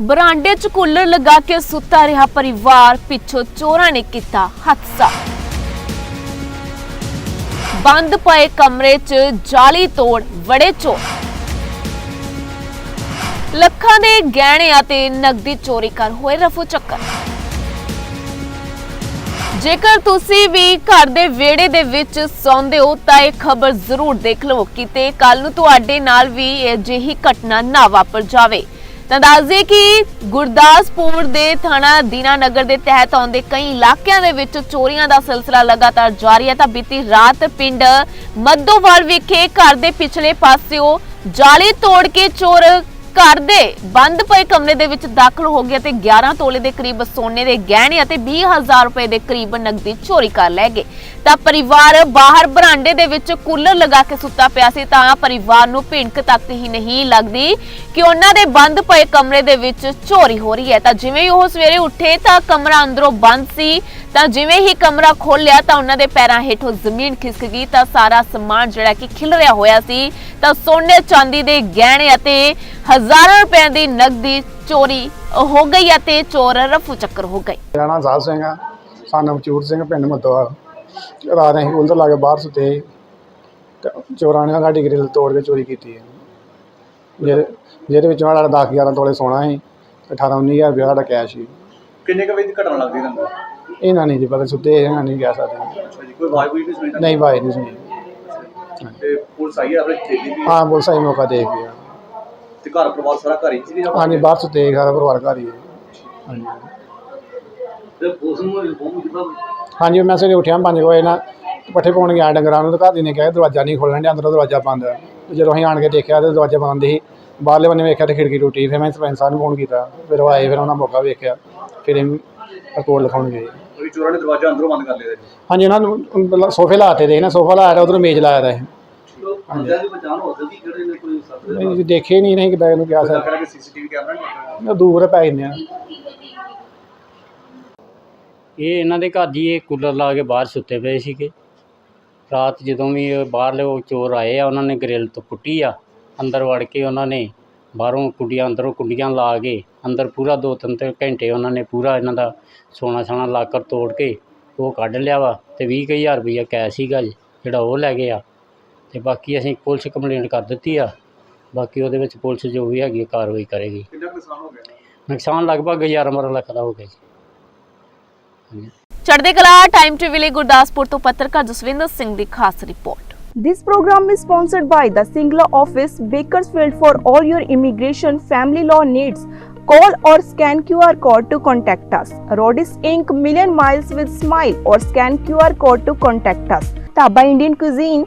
ਬਰਾਂਡੇ 'ਚ ਕੂਲਰ ਲਗਾ ਕੇ ਸੁੱਤਾ ਰਿਹਾ ਪਰਿਵਾਰ, ਪਿੱਛੋਂ ਚੋਰਾਂ ਨੇ ਕੀਤਾ ਹਾਦਸਾ। ਬੰਦ ਪਏ ਕਮਰੇ 'ਚ ਜਾਲੀ ਤੋੜ, ਵੜੇ ਚੋਰ। ਲੱਖਾਂ ਦੇ ਗਹਿਣੇ ਅਤੇ ਨਕਦੀ ਚੋਰੀ ਕਰ ਹੋਏ ਰਫੂ ਚੱਕਰ। ਜੇਕਰ ਤੁਸੀਂ ਵੀ ਘਰ ਦੇ ਵਿਹੜੇ ਦੇ ਵਿੱਚ ਸੌਂਦੇ ਹੋ, ਤਾਂ ਇਹ ਖਬਰ ਜ਼ਰੂਰ ਦੇਖ ਲਵੋ ਕਿਤੇ ਕੱਲ ਨੂੰ ਤੁਹਾਡੇ ਨਾਲ ਵੀ ਅਜਿਹੀ ਘਟਨਾ ਨਾ ਵਾਪਰ ਜਾਵੇ। ਤਾਂ ਦੱਸਦੇ ਕਿ ਗੁਰਦਾਸਪੁਰ ਦੇ ਥਾਣਾ ਦੀਨਾ ਨਗਰ ਦੇ ਤਹਿਤ ਆਉਂਦੇ ਕਈ ਇਲਾਕਿਆਂ ਦੇ ਵਿੱਚ ਚੋਰੀਆਂ ਦਾ ਸਿਲਸਿਲਾ ਲਗਾਤਾਰ ਜਾਰੀ ਹੈ। ਤਾਂ ਬੀਤੀ ਰਾਤ ਪਿੰਡ ਮੱਦੋਵਾਲ ਵਿਖੇ ਘਰ ਦੇ ਪਿਛਲੇ ਪਾਸਿਓ ਜਾਲੀ ਤੋੜ ਕੇ ਚੋਰ ਘਰ ਦੇ ਬੰਦ ਪਏ ਕਮਰੇ ਦੇ ਵਿੱਚ ਦਾਖਲ ਹੋ ਗਿਆ ਤੇ 11 ਤੋਲੇ ਦੇ ਕਰੀਬ ਸੋਨੇ ਦੇ ਗਹਿਣੇ ਅਤੇ 20000 ਰੁਪਏ ਦੇ ਕਰੀਬ ਨਕਦੀ ਚੋਰੀ ਕਰ ਲੈ ਗਏ। ਤਾਂ ਪਰਿਵਾਰ ਬਾਹਰ ਬਰਾਂਡੇ ਦੇ ਵਿੱਚ ਕੂਲਰ ਲਗਾ ਕੇ ਸੁੱਤਾ ਪਿਆ ਸੀ ਤਾਂ ਪਰਿਵਾਰ ਨੂੰ ਭਿਣਕ ਤੱਕ ਹੀ ਨਹੀਂ ਲੱਗਦੀ ਕਿ ਉਹਨਾਂ ਦੇ ਬੰਦ ਪਏ ਕਮਰੇ ਦੇ ਵਿੱਚ ਚੋਰੀ ਹੋ ਰਹੀ ਹੈ। ਤਾਂ ਜਿਵੇਂ ਹੀ ਉਹ ਸਵੇਰੇ ਉੱਠੇ ਤਾਂ ਕਮਰਾ ਅੰਦਰੋਂ ਬੰਦ ਸੀ। ਤਾਂ ਜਿਵੇਂ ਹੀ ਕਮਰਾ ਖੋਲ੍ਹਿਆ ਤਾਂ ਉਹਨਾਂ ਦੇ ਪੈਰਾਂ ਹੇਠੋਂ ਜ਼ਮੀਨ ਖਿਸਕ ਗਈ ਤਾਂ ਸਾਰਾ ਸਮਾਨ ਜਿਹੜਾ ਕਿ ਖਿਲ ਰਿਹਾ ਹੋਇਆ ਸੀ। ਤਾਂ ਸੋਨੇ ਚਾਂਦੀ ਦੇ ਗਹਿਣੇ ਅਤੇ ਹਜ਼ਾਰਾਂ ਰੁਪਏ ਦੀ ਨਕਦੀ ਚੋਰੀ ਹੋ ਗਈ ਅਤੇ ਚੋਰ ਰਫੂ ਚੱਕਰ ਹੋ ਗਏ। ਮੇਰਾ ਨਾਮ ਸਾਹਿਬ ਸਿੰਘ ਆ। ਸਾਨੂੰ ਮਚੂਰ ਸਿੰਘ ਪਿੰਡ ਮੱਦੋਵਾਲ। ਰਾਤ ਅਸੀਂ ਉਲਦਰ ਲਾ ਕੇ ਬਾਹਰ ਸੁੱਤੇ। ਸੀ ਤੇ ਚੋਰਾਂ ਨੇ ਸਾਡੀ ਗ੍ਰਿਲ ਤੋੜ ਕੇ ਚੋਰੀ ਕੀਤੀ ਹੈ। ਜਿਹਦੇ ਜਿਹਦੇ ਵਿੱਚੋਂ ਸਾਡਾ 10 11 ਤੋਲੇ ਸੋਨਾ ਸੀ ਤੇ 18 19000 ਰੁਪਇਆ ਸਾਡਾ ਕੈਸ਼ ਸੀ। ਕਿੰਨੇ ਕੁ ਵਜੇ ਦੀ ਘਟਨਾ ਲੱਗਦੀ ਤੁਹਾਨੂੰ? ਇਹਨਾਂ ਨਹੀਂ ਜੀ ਪਤਾ ਸੁੱਤੇ ਇਹਨਾਂ ਨਹੀਂ ਕਹਿ ਸਕਦੇ। ਅੱਛਾ ਜੀ ਕੋਈ ਆਵਾਜ਼ ਕੋਈ ਨਹੀਂ ਸੁਣੀ? ਨਹੀਂ ਭਾਈ ਨਹੀਂ ਸੁਣੀ। ਤੇ ਪੁਲਿਸ ਆਈ ਆ ਆਪਣੇ ਖੇਤੀ ਦੀ ਹਾਂ? ਪੁਲਿਸ ਆਈ ਮੌਕਾ ਦੇਖ ਗਿਆ ਤੇ ਘਰ ਪਰਿਵਾਰ ਸਾਰਾ ਘਰ ਹੀ ਸੀ ਹਾਂਜੀ ਬਾਹਰ? ਸੁੱਤੇ ਸੀ, ਸਾਰਾ ਪਰਿਵਾਰ ਘਰ ਹੀ ਹੈ। ਹਾਂਜੀ। ਤੇ ਨੂੰ ਹਾਂਜੀ ਮੈਂ ਸਵੇਰੇ ਉੱਠਿਆ 5 ਵਜੇ ਨਾਲ ਪੱਠੇ ਪਾਉਣ ਗਿਆ ਡੰਗਰਾਂ ਨੂੰ ਤੇ ਘਰ ਦੀ ਨੇ ਕਿਹਾ ਦਰਵਾਜ਼ਾ ਨਹੀਂ ਖੋਲਣ ਡਿਆ ਅੰਦਰੋਂ ਦਰਵਾਜ਼ਾ ਬੰਦ ਹੈ। ਤੇ ਜਦੋਂ ਅਸੀਂ ਆਣ ਕੇ ਦੇਖਿਆ ਤੇ ਦਰਵਾਜ਼ਾ ਬੰਦ ਸੀ ਬਾਹਰਲੇ ਬੰਨੇ ਵੇਖਿਆ ਤੇ ਖਿੜਕੀ ਟੁੱਟੀ ਫਿਰ ਮੈਂ ਸਰਪੰਚ ਸਾਹਿਬ ਨੂੰ ਫੋਨ ਕੀਤਾ। ਫਿਰ ਉਹ ਆਏ ਫਿਰ ਉਹਨਾਂ ਮੌਕਾ ਵੇਖਿਆ ਫਿਰ ਰਿਪੋਰਟ ਲਿਖਾਉਣ ਗਏ। ਉਹ ਚੋਰਾਂ ਨੇ ਦਰਵਾਜ਼ਾ ਅੰਦਰੋਂ ਬੰਦ ਕਰ ਲਿਆ ਜੀ ਹਾਂਜੀ ਉਹਨਾਂ ਨੂੰ ਸੋਫੇ ਲਾਤੇ ਦੇ ਨਾ ਸੋਫਾ ਲਾਇਆ ਉਧਰ ਮੇਜ਼ ਲਾਇਆ ਦਾ ਸੀ ਬੰਦਿਆਂ ਦੀ ਪਛਾਣ ਹੋ ਸਕਦੀ ਕਿਹੜੇ ਨੇ ਕੋਈ ਸਾਥ ਨਹੀਂ ਜੀ, ਦੇਖੇ ਨਹੀਂ ਨਹੀਂ ਕਿਦਾਂ ਇਹਨੂੰ ਕਿਹਾ ਦਾ ਸਰ। ਕਰਾਂਗੇ ਸੀਸੀਟੀਵੀ ਕੈਮਰਾ ਨਹੀਂ ਲੱਗਾ? ਮੈਂ ਦੂਰ ਪੈ ਜਾਂਦੇ ਆ। ਇਹ ਇਹਨਾਂ ਦੇ ਘਰ ਜੀ ਇਹ ਕੂਲਰ ਲਾ ਕੇ ਬਾਹਰ ਸੁੱਤੇ ਪਏ ਸੀਗੇ। ਰਾਤ ਜਦੋਂ ਵੀ ਇਹ ਬਾਹਰਲੇ ਉਹ ਚੋਰ ਆਏ ਆ ਉਹਨਾਂ ਨੇ ਗ੍ਰਿਲ ਤੋਂ ਪੁੱਟੀ ਆ। ਅੰਦਰ ਵੜ ਕੇ ਉਹਨਾਂ ਨੇ ਬਾਹਰੋਂ ਕੁੰਡੀਆਂ ਅੰਦਰੋਂ ਕੁੰਡੀਆਂ ਲਾ ਕੇ ਅੰਦਰ ਪੂਰਾ ਦੋ ਤਿੰਨ ਤੇ ਘੰਟੇ ਉਹਨਾਂ ਨੇ ਪੂਰਾ ਇਹਨਾਂ ਦਾ ਸੋਨਾ ਸਾਨਾ ਲਾਕਰ ਤੋੜ ਕੇ ਉਹ ਕੱਢ ਲਿਆ ਵਾ ਤੇ 20000 ਰੁਪਈਆ ਕੈਸ਼ ਸੀਗਾ ਜੀ ਜਿਹੜਾ ਉਹ ਲੈ ਗਏ ਆ। ਤੇ ਬਾਕੀ ਅਸੀਂ ਪੁਲਿਸ ਕੰਪਲੇਂਟ ਕਰ ਦਿੱਤੀ ਆ ਬਾਕੀ ਉਹਦੇ ਵਿੱਚ ਪੁਲਿਸ ਜੋ ਵੀ ਹੈਗੀ ਆ ਕਾਰਵਾਈ ਕਰੇਗੀ ਕਿੰਨਾ ਕੁ ਨੁਕਸਾਨ ਹੋ ਗਿਆ ਨੁਕਸਾਨ ਲਗਭਗ 11 12 ਲੱਖ ਦਾ ਹੋ ਗਿਆ ਜੀ ਚੜ੍ਹਦੇ ਕਲਾ ਟਾਈਮ ਟੀਵੀ ਲਈ ਗੁਰਦਾਸਪੁਰ ਤੋਂ ਪੱਤਰਕਾਰ ਜਸਵਿੰਦਰ ਸਿੰਘ ਦੀ ਖਾਸ report This program is sponsored by the Singla office, Bakersfield for all your immigration family law needs. Call or scan QR code to contact us. Rodis Inc. Million Miles with Smile or scan QR code to contact us. Taba Indian Cuisine,